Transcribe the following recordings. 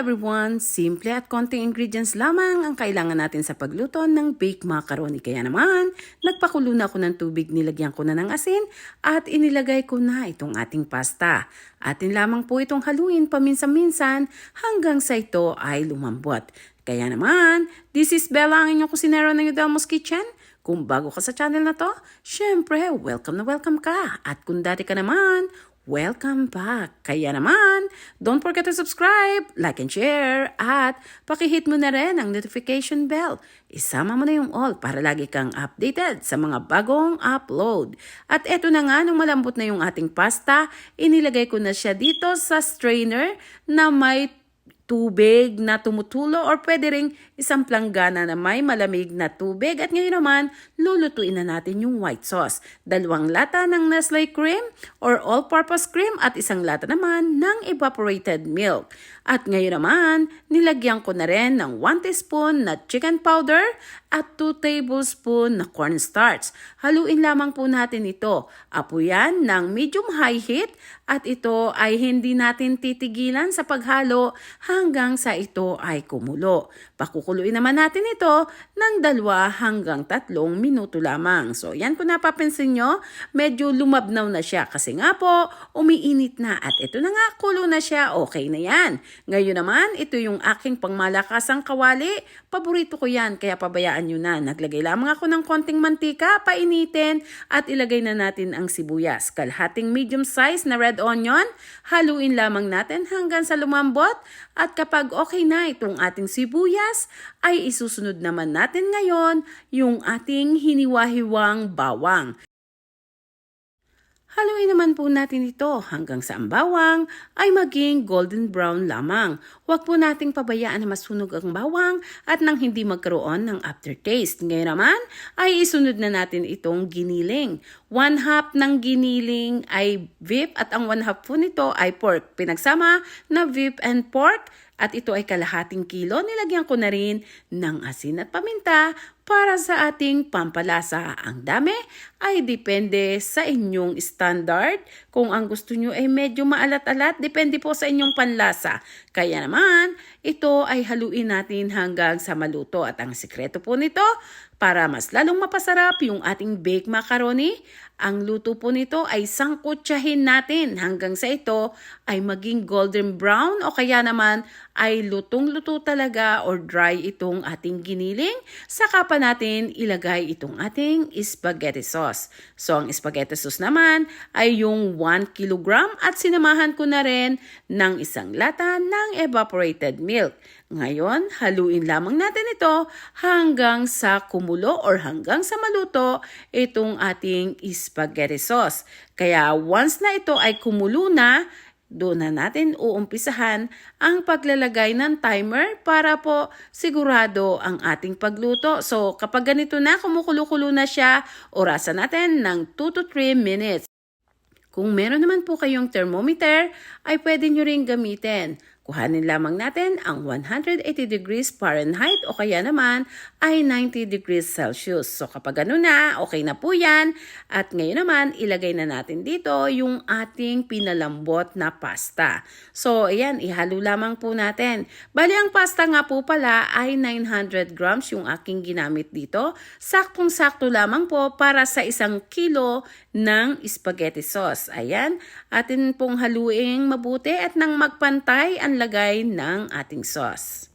everyone! Simple at konting ingredients lamang ang kailangan natin sa pagluto ng baked macaroni. Kaya naman, nagpakulo na ako ng tubig, nilagyan ko na ng asin at inilagay ko na itong ating pasta. Atin lamang po itong haluin paminsan-minsan hanggang sa ito ay lumambot. Kaya naman, this is Bella ang inyong kusinero ng Udelmo's Kitchen. Kung bago ka sa channel na to, syempre, welcome na welcome ka. At kung dati ka naman, welcome back. Kaya naman, don't forget to subscribe, like and share, at pakihit mo na rin ang notification bell. Isama mo na yung all para lagi kang updated sa mga bagong upload. At eto na nga, nung malambot na yung ating pasta, inilagay ko na siya dito sa strainer na may tubig na tumutulo or pwede ring isang planggana na may malamig na tubig. At ngayon naman, lulutuin na natin yung white sauce. Dalawang lata ng Nestle cream or all-purpose cream at isang lata naman ng evaporated milk. At ngayon naman, nilagyan ko na rin ng 1 teaspoon na chicken powder at 2 tablespoon na cornstarch. Haluin lamang po natin ito. Apuyan ng medium-high heat at ito ay hindi natin titigilan sa paghalo hanggang sa ito ay kumulo. Pakukuluin naman natin ito ng dalawa hanggang tatlong minuto lamang. So yan kung napapansin nyo, medyo lumabnaw na siya kasi nga po umiinit na at ito na nga kulo na siya, okay na yan. Ngayon naman, ito yung aking pangmalakasang kawali. Paborito ko yan kaya pabayaan nyo na. Naglagay lamang ako ng konting mantika, painitin at ilagay na natin ang sibuyas. Kalhating medium size na red onion, haluin lamang natin hanggang sa lumambot at kapag okay na itong ating sibuyas, ay isusunod naman natin ngayon yung ating hiniwa-hiwang bawang. Haluin naman po natin ito hanggang sa ang bawang ay maging golden brown lamang. Huwag po nating pabayaan na masunog ang bawang at nang hindi magkaroon ng aftertaste. Ngayon naman ay isunod na natin itong giniling. One half ng giniling ay beef at ang one half po nito ay pork. Pinagsama na beef and pork at ito ay kalahating kilo. Nilagyan ko na rin ng asin at paminta para sa ating pampalasa. Ang dami ay depende sa inyong standard. Kung ang gusto nyo ay medyo maalat-alat, depende po sa inyong panlasa. Kaya naman, ito ay haluin natin hanggang sa maluto. At ang sikreto po nito, para mas lalong mapasarap yung ating baked macaroni, ang luto po nito ay sangkutsahin natin hanggang sa ito ay maging golden brown o kaya naman ay lutong-luto talaga or dry itong ating giniling. Saka pa natin ilagay itong ating spaghetti sauce. So ang spaghetti sauce naman ay yung 1 kilogram at sinamahan ko na rin ng isang lata ng evaporated milk. Ngayon, haluin lamang natin ito hanggang sa kumulo or hanggang sa maluto itong ating spaghetti sauce. Kaya once na ito ay kumulo na, doon na natin uumpisahan ang paglalagay ng timer para po sigurado ang ating pagluto. So kapag ganito na, kumukulo-kulo na siya, orasan natin ng 2 to 3 minutes. Kung meron naman po kayong thermometer, ay pwede nyo rin gamitin. Kuhanin lamang natin ang 180 degrees Fahrenheit o kaya naman ay 90 degrees Celsius. So kapag ano na, okay na po yan. At ngayon naman, ilagay na natin dito yung ating pinalambot na pasta. So ayan, ihalo lamang po natin. Bali ang pasta nga po pala ay 900 grams yung aking ginamit dito. Saktong-sakto lamang po para sa isang kilo ng spaghetti sauce. Ayan, atin pong haluing mabuti at nang magpantay ang lagay ng ating sauce.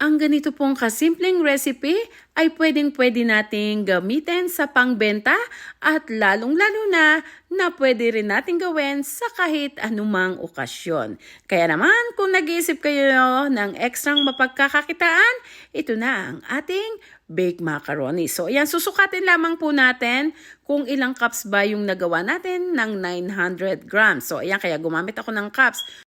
Ang ganito pong kasimpleng recipe ay pwedeng-pwede nating gamitin sa pangbenta at lalong-lalo na na pwede rin natin gawin sa kahit anumang okasyon. Kaya naman kung nag-iisip kayo ng ekstrang mapagkakakitaan, ito na ang ating baked macaroni. So ayan, susukatin lamang po natin kung ilang cups ba yung nagawa natin ng 900 grams. So ayan, kaya gumamit ako ng cups.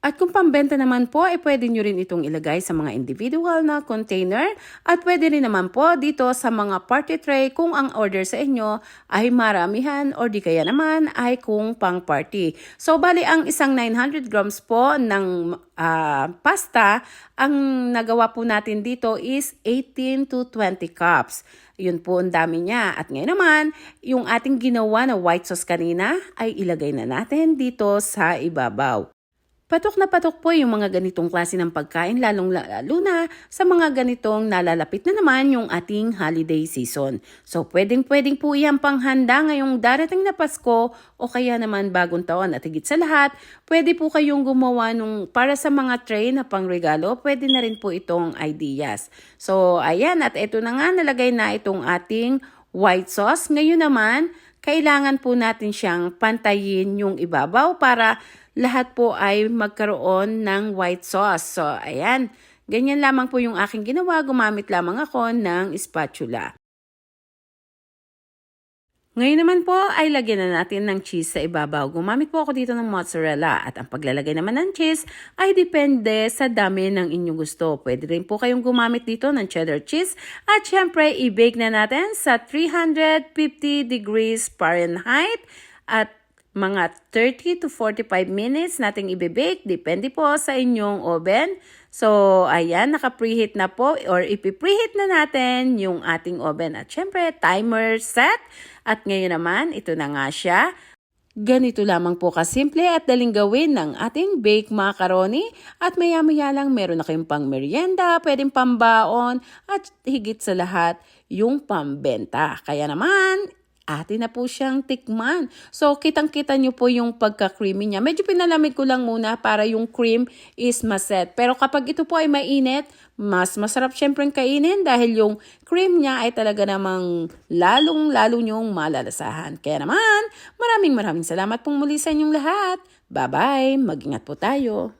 At kung pambenta naman po, eh, pwede nyo rin itong ilagay sa mga individual na container at pwede rin naman po dito sa mga party tray kung ang order sa inyo ay maramihan or di kaya naman ay kung pang party. So bali ang isang 900 grams po ng uh, pasta, ang nagawa po natin dito is 18 to 20 cups. Yun po ang dami niya. At ngayon naman, yung ating ginawa na white sauce kanina ay ilagay na natin dito sa ibabaw. Patok na patok po yung mga ganitong klase ng pagkain lalong lalo na sa mga ganitong nalalapit na naman yung ating holiday season. So pwedeng pwedeng po yan panghanda ngayong darating na Pasko o kaya naman bagong taon at higit sa lahat, pwede po kayong gumawa nung para sa mga tray na pangregalo, pwede na rin po itong ideas. So ayan at ito na nga nalagay na itong ating white sauce. Ngayon naman, kailangan po natin siyang pantayin yung ibabaw para lahat po ay magkaroon ng white sauce. So, ayan. Ganyan lamang po yung aking ginawa. Gumamit lamang ako ng spatula. Ngayon naman po ay lagyan na natin ng cheese sa ibabaw. Gumamit po ako dito ng mozzarella at ang paglalagay naman ng cheese ay depende sa dami ng inyong gusto. Pwede rin po kayong gumamit dito ng cheddar cheese at syempre i-bake na natin sa 350 degrees Fahrenheit at mga 30 to 45 minutes nating ibibake. Depende po sa inyong oven. So, ayan, naka-preheat na po or ipipreheat na natin yung ating oven. At syempre, timer set. At ngayon naman, ito na nga siya. Ganito lamang po kasimple at daling gawin ng ating baked macaroni at maya-maya lang meron na kayong pang merienda, pwedeng pambaon at higit sa lahat yung pambenta. Kaya naman, atin na po siyang tikman. So, kitang-kita nyo po yung pagka-creamy niya. Medyo pinalamig ko lang muna para yung cream is maset. Pero kapag ito po ay mainit, mas masarap syempre kainin dahil yung cream niya ay talaga namang lalong-lalo nyong malalasahan. Kaya naman, maraming maraming salamat pong muli sa inyong lahat. Bye-bye! Mag-ingat po tayo!